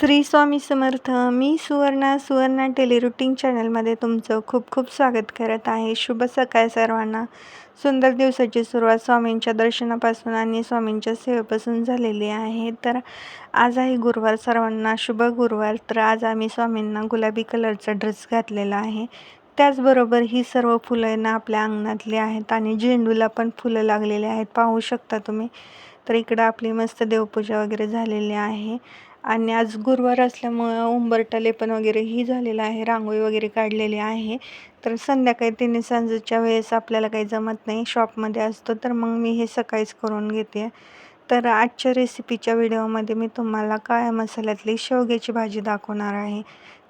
श्री स्वामी समर्थ मी सुवर्णा सुवर्णा टेलिरुटीन चॅनलमध्ये तुमचं खूप खूप स्वागत करत आहे. शुभ सकाळ सर्वांना. सुंदर दिवसाची सुरुवात स्वामींच्या दर्शनापासून आणि स्वामींच्या सेवेपासून झालेली आहे. तर आज आहे गुरुवार सर्वांना शुभ गुरुवार. तर आज आम्ही स्वामींना गुलाबी कलरचा ड्रेस घातलेला आहे. त्याचबरोबर ही सर्व फुलं ना आपल्या अंगणातली आहेत आणि झेंडूला पण फुलं लागलेली आहेत. पाहू शकता तुम्ही. तर इकडं आपली मस्त देवपूजा वगैरे झालेली आहे. आणि आज गुरुवार असल्यामुळं उंबरठा लेपन वगैरे ही झालेलं आहे रांगोळी वगैरे काढलेली आहे. तर संध्याकाळी तिने सांजेच्या वेळेस आपल्याला काही जमत नाही शॉपमध्ये असतो तर मग मी हे सकाळीच करून घेते. तर आजच्या रेसिपीच्या व्हिडिओमध्ये मी तुम्हाला काळ्या मसाल्यातली शेवग्याची भाजी दाखवणार आहे.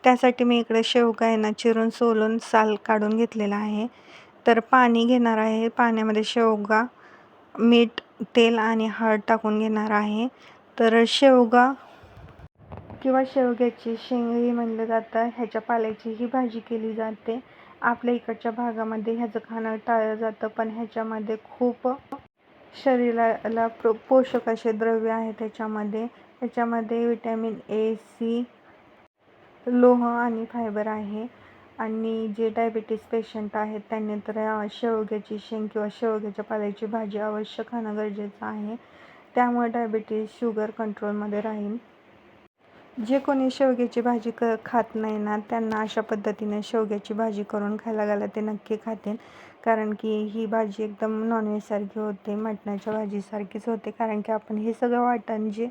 त्यासाठी मी इकडे शेवगा आहे ना चिरून सोलून साल काढून घेतलेला आहे. तर पाणी घेणार आहे पाण्यामध्ये शेवगा मीठ तेल आणि हळद टाकून घेणार आहे. तर शेवगा किंवा शेवग्याची शेंगही म्हणलं जातं ह्याच्या पाल्याची ही भाजी केली जाते. आपल्या इकडच्या भागामध्ये ह्याचं खाणं टाळलं जातं पण ह्याच्यामध्ये खूप शरीराला प्रो पोषक असे द्रव्य आहे त्याच्यामध्ये. ह्याच्यामध्ये विटॅमिन ए सी लोह आणि फायबर आहे. आणि जे डायबिटीस पेशंट आहेत त्यांनी तर शेवग्याची शेंग किंवा शेवग्याच्या पाल्याची भाजी अवश्य खाणं गरजेचं आहे. त्यामुळे डायबिटीस शुगर कंट्रोलमध्ये राहील. जे कोणी शेवग्याची भाजी क खात नाही ना त्यांना अशा पद्धतीने शेवग्याची भाजी करून खायला घाला ते नक्की खातील. कारण की ही भाजी एकदम नॉनव्हेजसारखी होते मटणाच्या भाजीसारखीच होते. कारण की आपण हे सगळं वाटण जे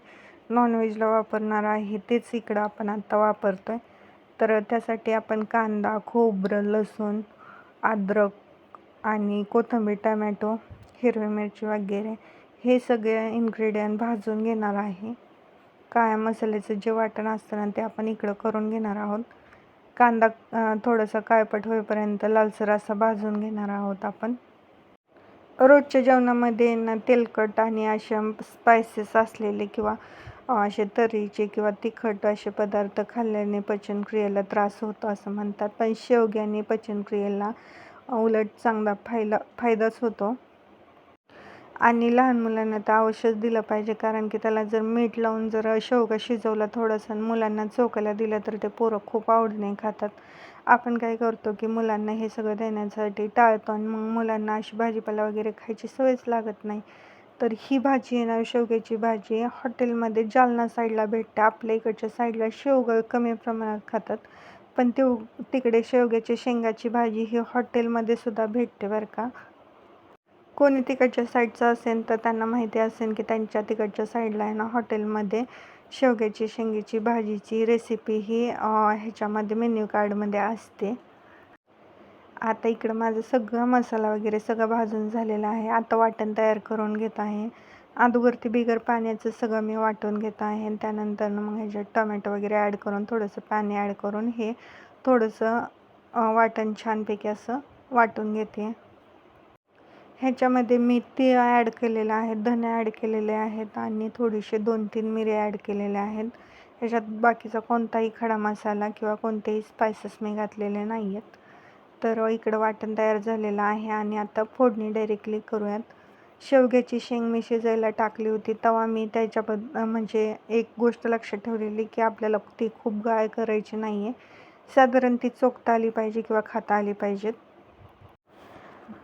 नॉनव्हेजला वापरणार आहे तेच इकडं आपण आत्ता वापरतो आहे तर त्यासाठी आपण कांदा खोबरं लसूण अद्रक आणि कोथिंबीर टमॅटो हिरवी मिरची वगैरे हे सगळे इन्ग्रेडियंट भाजून घेणार आहे. काळ्या मसाल्याचं जे वाटण असतं ना ते आपण इकडं करून घेणार आहोत. कांदा थोडासा काळपट होईपर्यंत लालसर असा भाजून घेणार आहोत आपण. रोजच्या जेवणामध्ये ना तेलकट आणि अशा स्पायसेस असलेले किंवा असे तरीचे किंवा तिखट असे पदार्थ खाल्ल्याने पचनक्रियेला त्रास होतो असं म्हणतात. पण शेवग्याने पचनक्रियेला उलट चांगला फायदा फायदाच होतो. आणि लहान मुलांना तर औषध दिलं पाहिजे कारण की त्याला जर मीठ लावून जर शेवगा शिजवला थोडंसं मुलांना चोकायला दिलं तर ते पोरं खूप आवडीने खातात. आपण काय करतो की मुलांना हे सगळं देण्यासाठी टाळतो आणि मग मुलांना अशी भाजीपाला वगैरे खायची सवयच लागत नाही. तर ही भाजी आहे ना शेवग्याची भाजी हॉटेलमध्ये जालना साईडला भेटते. आपल्या इकडच्या साईडला शेवगा कमी प्रमाणात खातात. पण ते तिकडे शेवग्याची शेंगाची भाजी ही हॉटेलमध्ये सुद्धा भेटते बरं का. कोणी तिकडच्या साईडचं असेल तर त्यांना माहिती असेल की त्यांच्या तिकडच्या साईडला आहे ना हॉटेलमध्ये शेवग्याची शेंगीची भाजीची रेसिपी ही ह्याच्यामध्ये मेन्यू कार्डमध्ये असते. आता इकडं माझं सगळं मसाला वगैरे सगळं भाजून झालेलं आहे. आता वाटण तयार करून घेत आहे. अगोदरती बिगर पाण्याचं सगळं मी वाटून घेत आहे त्यानंतर मग ह्याच्यात टोमॅटो वगैरे ॲड करून थोडंसं पाणी ॲड करून हे थोडंसं वाटण छानपैकी असं वाटून घेते. ह्याच्यामध्ये मी तीळ ॲड केलेलं आहे धने ॲड केलेले आहेत आणि थोडीशी दोन तीन मिरे ॲड केलेले आहेत. ह्याच्यात बाकीचा कोणताही खडा मसाला किंवा कोणतेही स्पायसेस मी घातलेले नाही आहेत तर इकडं वाटण तयार झालेलं आहे आणि आता फोडणी डायरेक्टली करूयात. शेवग्याची शेंग मी शिजायला टाकली होती तेव्हा मी त्याच्याबद्दल म्हणजे एक गोष्ट लक्षात ठेवलेली की आपल्याला ती खूप गाळ करायची नाही आहे साधारण ती चोखता आली पाहिजे किंवा खाता आली पाहिजेत.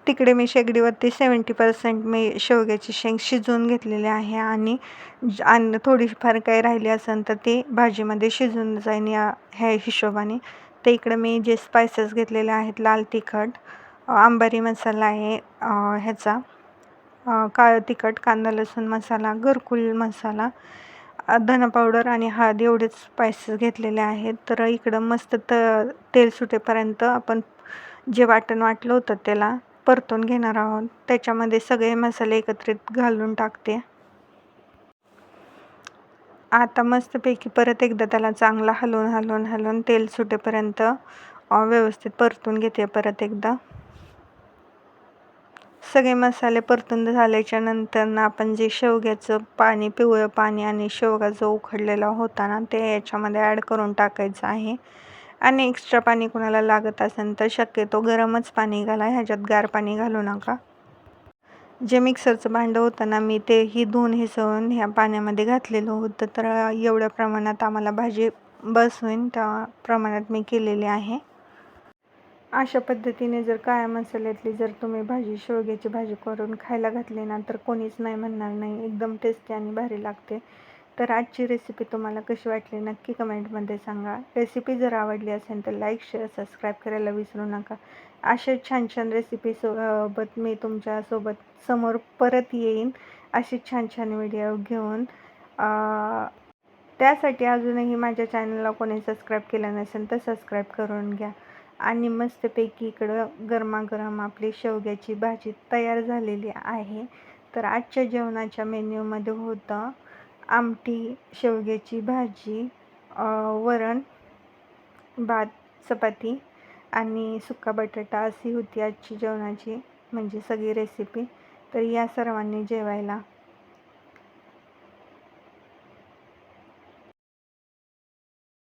तिकडे मी शेगडीवरती सेवंटी पर्सेंट मी शेवग्याची शेंग शिजवून घेतलेली आहे आणि आणि थोडीफार काही राहिली असेल तर ते भाजीमध्ये शिजून जाईन या ह्या हिशोबाने. तर इकडे मी जे स्पायसेस घेतलेले आहेत लाल तिखट आंबारी मसाला आहे ह्याचा काळं तिखट कांदा लसूण मसाला घरकुल मसाला धना पावडर आणि हळद एवढेच स्पायसेस घेतलेले आहेत. तर इकडं मस्त त तेल सुटेपर्यंत आपण जे वाटण वाटलं होतं त्याला परतून घेणार आहोत. त्याच्यामध्ये सगळे मसाले एकत्रित घालून टाकते. आता मस्तपैकी परत एकदा त्याला चांगला हलवून हलवून हलवून तेल सुटेपर्यंत व्यवस्थित परतून घेते परत एकदा. सगळे मसाले परतून झाल्याच्यानंतर ना आपण जे शेवग्याचं पाणी पिवळं पाणी आणि शेवगा जो उखडलेला होता ना ते याच्यामध्ये ॲड करून टाकायचं आहे. आणि एक्स्ट्रा पाणी कुणाला लागत असेल तर शक्यतो गरमच पाणी घाला ह्याच्यात गार पाणी घालू नका. जे मिक्सरचं भांडं होतं ना मी तेही धुवून हिसवून ह्या पाण्यामध्ये घातलेलं होतं. तर एवढ्या प्रमाणात आम्हाला भाजी बस होईन त्या प्रमाणात मी केलेली आहे. अशा पद्धतीने जर काळ्या मसाल्यातली जर तुम्ही भाजी शेवग्याची भाजी करून खायला घातली ना तर कोणीच नाही म्हणणार नाही एकदम टेस्टी आणि भारी लागते. तर आजची रेसिपी तुम्हाला कशी वाटली नक्की कमेंटमध्ये सांगा. रेसिपी जर आवडली असेल तर लाईक शेअर सबस्क्राईब करायला विसरू नका. अशा छान छान रेसिपी सोबत मी तुमच्यासोबत समोर परत येईन. अशी छान छान व्हिडिओ घेऊन त्यासाठी अजूनही माझ्या चॅनलला कोणी सबस्क्राईब केलं नसेल तर सबस्क्राईब करून घ्या. आणि मस्तपैकी इकडं गरमागरम आपली शेवग्याची भाजी तयार झालेली आहे. तर आजच्या जेवणाच्या मेन्यूमध्ये होतं आमटी शेवग्याची भाजी वरण भात चपाती आणि सुका बटाटा अशी होती आजची जेवणाची म्हणजे सगळी रेसिपी तर या सर्वांनी जेवायला